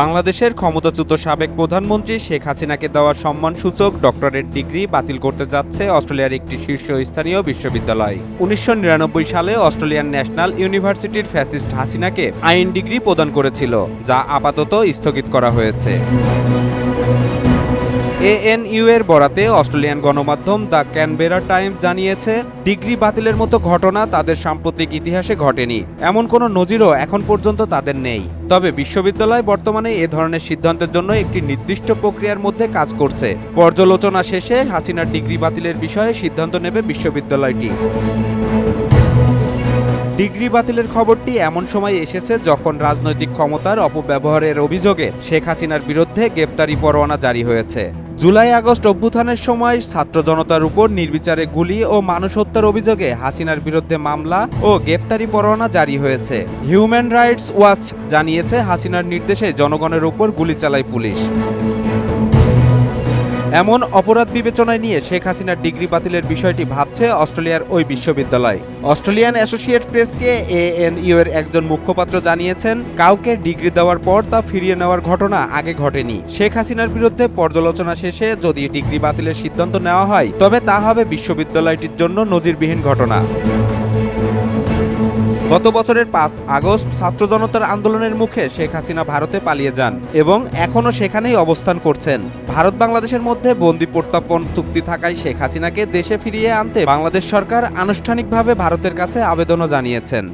বাংলাদেশের ক্ষমতাচ্যুত সাবেক প্রধানমন্ত্রী শেখ হাসিনাকে দেওয়া সম্মানসূচক ডক্টরেট ডিগ্রি বাতিল করতে যাচ্ছে অস্ট্রেলিয়ার একটি শীর্ষস্থানীয় বিশ্ববিদ্যালয়। উনিশশো নিরানব্বই সালে অস্ট্রেলিয়ান ন্যাশনাল ইউনিভার্সিটির ফ্যাসিস্ট হাসিনাকে আইন ডিগ্রি প্রদান করেছিল, যা আপাতত স্থগিত করা হয়েছে। এএনইউ এর বরাতে অস্ট্রেলিয়ান গণমাধ্যম দ্য ক্যানবেরা টাইমস জানিয়েছে, ডিগ্রি বাতিলের মতো ঘটনা তাদের সাম্প্রতিক ইতিহাসে ঘটেনি। এমন কোনো নজিরও এখন পর্যন্ত তাদের নেই। তবে বিশ্ববিদ্যালয় বর্তমানে এ ধরনের সিদ্ধান্তের জন্য একটি নির্দিষ্ট প্রক্রিয়ার মধ্যে কাজ করছে। পর্যালোচনা শেষে হাসিনার ডিগ্রি বাতিলের বিষয়ে সিদ্ধান্ত নেবে বিশ্ববিদ্যালয়টি। ডিগ্রি বাতিলের খবরটি এমন সময় এসেছে যখন রাজনৈতিক ক্ষমতার অপব্যবহারের অভিযোগে শেখ হাসিনার বিরুদ্ধে গ্রেপ্তারি পরোয়ানা জারি হয়েছে। জুলাই আগস্ট অভ্যুত্থানের সময় ছাত্র জনতার উপর নির্বিচারে গুলি ও মানুষ হত্যার অভিযোগে হাসিনার বিরুদ্ধে মামলা ও গ্রেপ্তারি পরোয়ানা জারি হয়েছে। হিউম্যান রাইটস ওয়াচ জানিয়েছে হাসিনার নির্দেশে জনগণের উপর গুলি চালায় পুলিশ। এমন অপরাধ বিবেচনায় নিয়ে শেখ হাসিনার ডিগ্রি বাতিলের বিষয়টি ভাবছে অস্ট্রেলিয়ার ওই বিশ্ববিদ্যালয়। অস্ট্রেলিয়ান অ্যাসোসিয়েট প্রেসকে এএনইউ এর একজন মুখপাত্র জানিয়েছেন, কাউকে ডিগ্রি দেওয়ার পর তা ফিরিয়ে নেওয়ার ঘটনা আগে ঘটেনি। শেখ হাসিনার বিরুদ্ধে পর্যালোচনা শেষে যদি ডিগ্রি বাতিলের সিদ্ধান্ত নেওয়া হয়, তবে তা হবে বিশ্ববিদ্যালয়টির জন্য নজিরবিহীন ঘটনা। গত বছরের পাঁচ আগস্ট ছাত্র জনতার আন্দোলনের মুখে শেখ হাসিনা ভারতে পালিয়ে যান এবং এখনও সেখানেই অবস্থান করছেন। ভারত বাংলাদেশের মধ্যে বন্দি প্রত্যাপন চুক্তি থাকায় শেখ হাসিনাকে দেশে ফিরিয়ে আনতে বাংলাদেশ সরকার আনুষ্ঠানিকভাবে ভারতের কাছে আবেদনও জানিয়েছেন।